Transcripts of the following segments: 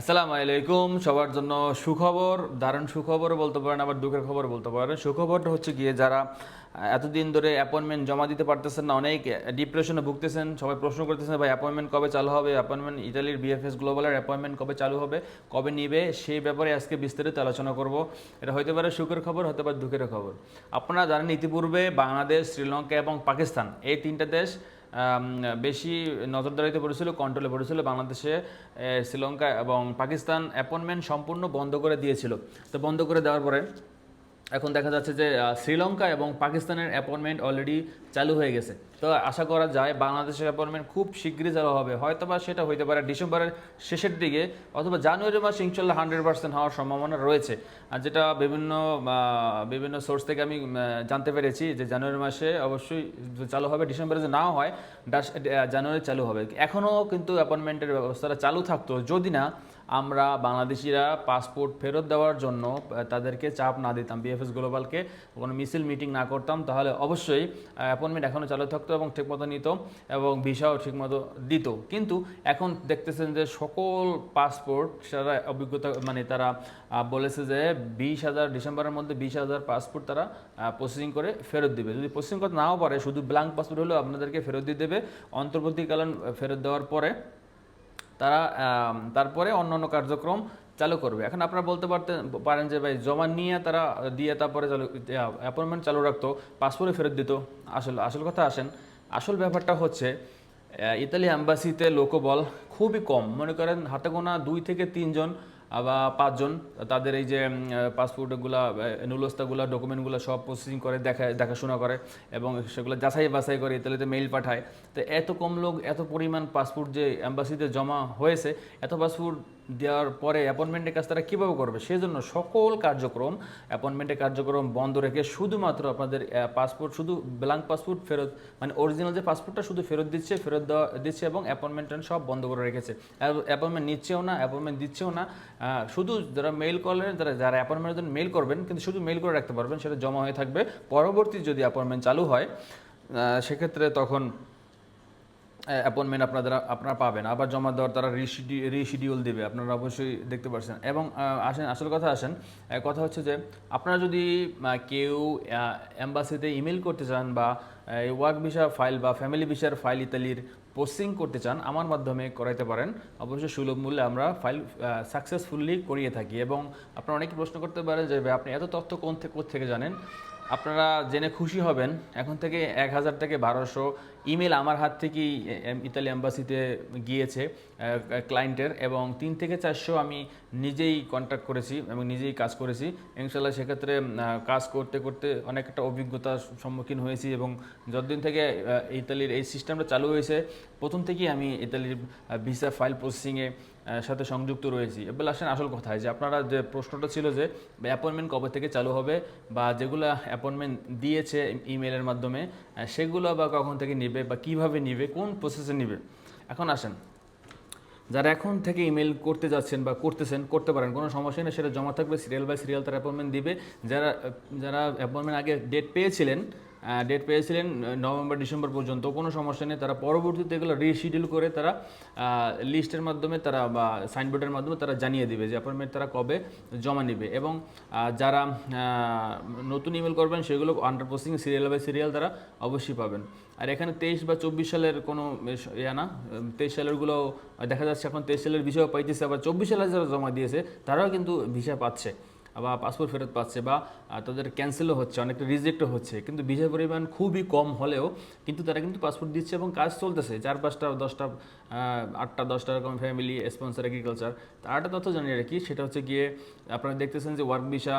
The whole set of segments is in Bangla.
আসসালামু আলাইকুম, সবার জন্য সুখবর, দারুণ সুখবর বলতে পারেন, আবার দুঃখের খবর বলতে পারেন। সুখবরটা হচ্ছে গিয়ে যারা এতদিন ধরে অ্যাপয়েন্টমেন্ট জমা দিতে পারতেছেন না, অনেক ডিপ্রেশনে ভুগতেছেন, সবাই প্রশ্ন করতেছেন, ভাই অ্যাপয়েন্টমেন্ট কবে চালু হবে? অ্যাপয়েন্টমেন্ট ইটালির বিএফএস গ্লোবালের অ্যাপয়েন্টমেন্ট কবে চালু হবে, কবে নিবে, সেই ব্যাপারে আজকে বিস্তারিত আলোচনা করব। এটা হতে পারে সুখের খবর হতে পারে দুঃখের খবর। আপনারা জানেন, ইতিপূর্বে বাংলাদেশ, শ্রীলঙ্কা এবং পাকিস্তান, এই তিনটা দেশ বেশি নজরদারিতে পড়েছিল কন্ট্রোলে পড়েছিল। বাংলাদেশে শ্রীলঙ্কা এবং পাকিস্তান অ্যাপয়েন্টমেন্ট সম্পূর্ণ বন্ধ করে দিয়েছিল। তো বন্ধ করে দেওয়ার পরে এখন দেখা যাচ্ছে যে শ্রীলঙ্কা এবং পাকিস্তানের অ্যাপয়েন্টমেন্ট অলরেডি চালু হয়ে গেছে। তো আশা করা যায় বাংলাদেশের অ্যাপয়েন্টমেন্ট খুব শীঘ্রই চালু হবে। হয়তো বা সেটা হইতে পারে ডিসেম্বরের শেষের দিকে অথবা জানুয়ারি মাসে ইনশাল্লাহ হান্ড্রেড পার্সেন্ট হওয়ার সম্ভাবনা রয়েছে। আর যেটা বিভিন্ন বিভিন্ন সোর্স থেকে আমি জানতে পেরেছি যে জানুয়ারি মাসে অবশ্যই চালু হবে, ডিসেম্বরে যে নাও হয় জানুয়ারি চালু হবে। এখনও কিন্তু অ্যাপয়েন্টমেন্টের ব্যবস্থাটা চালু থাকতো। যদি না আমরা বাংলাদেশিরা পাসপোর্ট ফেরত দেওয়ার জন্য তাদেরকে চাপ না দিতাম। বিএফএস গ্লোবালকে কোনো মিছিল মিটিং না করতাম, তাহলে অবশ্যই অ্যাপয়েন্টমেন্ট এখনও চালু থাকতো এবং ঠিকমতো নিত এবং ভিসাও ঠিকমতো দিত। কিন্তু এখন দেখতেছেন যে সকল পাসপোর্ট সারা অভিজ্ঞতা মানে তারা বলেছে যে বিশ হাজার, ডিসেম্বরের মধ্যে বিশ হাজার পাসপোর্ট তারা প্রসেসিং করে ফেরত দিবে। যদি প্রসেসিং করতে নাও পারে, শুধু ব্ল্যাঙ্ক পাসপোর্ট হলেও আপনাদেরকে ফেরত দিয়ে দেবে। অন্তর্বর্তীকালীন ফেরত দেওয়ার পরে তারা তারপরে অন্য অন্য কার্যক্রম চালু করবে। এখন আপনারা বলতে পারতেন পারেন যে ভাই, জমা নিয়ে তারা দিয়ে তারপরে চালু অ্যাপয়েন্টমেন্ট চালু রাখতো পাসপোর্টে ফেরত দিত। আসল আসল কথা আসেন, আসল ব্যাপারটা হচ্ছে ইতালি অ্যাম্বাসিতে লোকবল খুবই কম। মনে করেন হাতে গোনা দুই থেকে তিনজন বা পাঁচজন, তাদের এই যে পাসপোর্টগুলা নুলস্তাগুলা, ডকুমেন্টগুলো সব প্রসেসিং করে, দেখা, দেখাশোনা করে এবং সেগুলো যাচাই বাছাই করে ইতালিতে মেইল পাঠায়। তো এত কম লোক, এত পরিমাণ পাসপোর্ট যে অ্যাম্বাসিতে জমা হয়েছে, এত পাসপোর্ট দেওয়ার পরে অ্যাপয়েন্টমেন্টের কাজ তারা কীভাবে করবে? সেজন্য সকল কার্যক্রম অ্যাপয়েন্টমেন্টের কার্যক্রম বন্ধ রেখে শুধুমাত্র আপনাদের পাসপোর্ট শুধু ব্ল্যাঙ্ক পাসপোর্ট ফেরত মানে অরিজিনাল যে পাসপোর্টটা শুধু ফেরত দিচ্ছে, ফেরত দেওয়া, দিচ্ছে এবং অ্যাপয়েন্টমেন্ট সব বন্ধ করে রেখেছে। অ্যাপয়েন্টমেন্ট নিচ্ছেও না অ্যাপয়েন্টমেন্ট দিচ্ছেও না শুধু যারা মেইল করলেন, যারা যারা অ্যাপয়েন্টমেন্টের জন্য মেইল করবেন, কিন্তু শুধু মেইল করে রাখতে পারবেন, সেটা জমা হয়ে থাকবে। পরবর্তী যদি অ্যাপয়েন্টমেন্ট চালু হয় সেক্ষেত্রে তখন অ্যাপয়েন্টমেন্ট আপনারা আপনারা পাবেন। আবার জমা দেওয়ার তারা রিশিডি রিশিডিউল দেবে। আপনারা অবশ্যই দেখতে পাচ্ছেন এবং আসেন, আসল কথা আসেন কথা হচ্ছে যে, আপনারা যদি কেউ অ্যাম্বাসিতে ইমেল করতে চান বা ওয়ার্ক ভিসা ফাইল বা ফ্যামিলি ভিসার ফাইল ইতালির পোস্টিং করতে চান, আমার মাধ্যমে করাইতে পারেন। অবশ্যই সুলভ মূল্যে আমরা ফাইল সাকসেসফুলি করিয়ে থাকি। এবং আপনারা অনেকে প্রশ্ন করতে পারেন যে আপনি এত তথ্য কোন থেকে থেকে জানেন? আপনারা জেনে খুশি হবেন, এখন থেকে এক হাজার থেকে বারোশো ইমেল আমার হাত থেকেই ইতালি অ্যাম্বাসিতে গিয়েছে ক্লায়েন্টের, এবং তিন থেকে চারশো আমি নিজেই কন্ট্যাক্ট করেছি এবং নিজেই কাজ করেছি। ইনশাল্লাহ সেক্ষেত্রে কাজ করতে করতে অনেক একটা অভিজ্ঞতার সম্মুখীন হয়েছি এবং যতদিন থেকে ইতালির এই সিস্টেমটা চালু হয়েছে, প্রথম থেকেই আমি ইতালির ভিসা ফাইল প্রসেসিংয়ে সাথে সংযুক্ত রয়েছি। এবার আসেন আসল কথায়, যে আপনারা যে প্রশ্নটা ছিল যে অ্যাপয়েন্টমেন্ট কবে থেকে চালু হবে বা যেগুলো অ্যাপয়েন্টমেন্ট দিয়েছে ইমেলের মাধ্যমে সেগুলো বা কখন থেকে নিবে বা কীভাবে নিবে, কোন প্রসেসে নিবে? এখন আসেন, যারা এখন থেকে ইমেল করতে যাচ্ছেন বা করতেছেন, করতে পারেন, কোনো সমস্যা নেই, সেটা জমা থাকবে সিরিয়াল বাই সিরিয়াল তারা অ্যাপয়েন্টমেন্ট দিবে। যারা যারা অ্যাপয়েন্টমেন্ট আগে ডেট পেয়েছিলেন ডেট পেয়েছিলেন নভেম্বর, ডিসেম্বর পর্যন্ত। কোনো সমস্যা নেই, তারা পরবর্তীতে এগুলো রিশিডিউল করে তারা লিস্টের মাধ্যমে তারা বা সাইনবোর্ডের মাধ্যমে তারা জানিয়ে দিবে যে অ্যাপয়েন্টমেন্ট তারা কবে জমা নেবে। এবং যারা নতুন ইমেল করবেন, সেগুলো under posting serial by serial তারা অবশ্যই পাবেন। আর এখানে তেইশ বা চব্বিশ সালের কোনো ইয়া না তেইশ সালেরগুলো দেখা যাচ্ছে এখন তেইশ সালের বিষয় পাইতেছে, আবার চব্বিশ সালে যারা জমা দিয়েছে, তারাও কিন্তু ভিসা পাচ্ছে। বা পাসপোর্ট ফেরত পাচ্ছে বা তাদের ক্যান্সেলও হচ্ছে, অনেকটা রিজেক্টও হচ্ছে। কিন্তু ভিসার পরিমাণ খুবই কম হলেও কিন্তু তারা কিন্তু পাসপোর্ট দিচ্ছে এবং কাজ চলতেছে। চার পাঁচটা দশটা আটটা, দশটা রকম ফ্যামিলি স্পন্সর এগ্রিকালচার আরেকটা তথ্য জানি রাখি, সেটা হচ্ছে গিয়ে আপনারা দেখতেছেন যে ওয়ার্ক ভিসা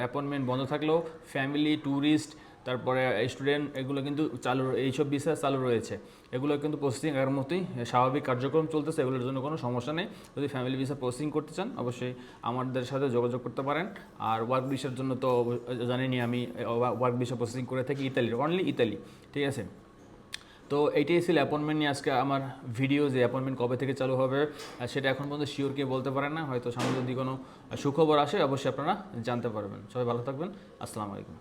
অ্যাপয়েন্টমেন্ট বন্ধ থাকলেও ফ্যামিলি ট্যুরিস্ট তারপরে স্টুডেন্ট এগুলো কিন্তু চালু এইসব বিষয় চালু রয়েছে। এগুলো কিন্তু প্রসেসিং এর মতোই স্বাভাবিক কার্যক্রম চলতেছে, এগুলোর জন্য কোনো সমস্যা নেই। যদি ফ্যামিলি ভিসা প্রসেসিং করতে চান, অবশ্যই আমাদের সাথে যোগাযোগ করতে পারেন। আর ওয়ার্ক ভিসার জন্য তো জানেনই আমি ওয়ার্ক ভিসা প্রসেসিং করে থাকি ইতালির অনলি ইতালি, ঠিক আছে? তো এইটাই ছিল অ্যাপয়েন্টমেন্ট নিয়ে আজকে আমার ভিডিও যে অ্যাপয়েন্টমেন্ট কবে থেকে চালু হবে সেটা এখন পর্যন্ত শিওর কেউ বলতে পারেন না। হয়তো সামনে যদি কোনো সুখবর আসে, অবশ্যই আপনারা জানতে পারবেন। সবাই ভালো থাকবেন। আসসালামু আলাইকুম।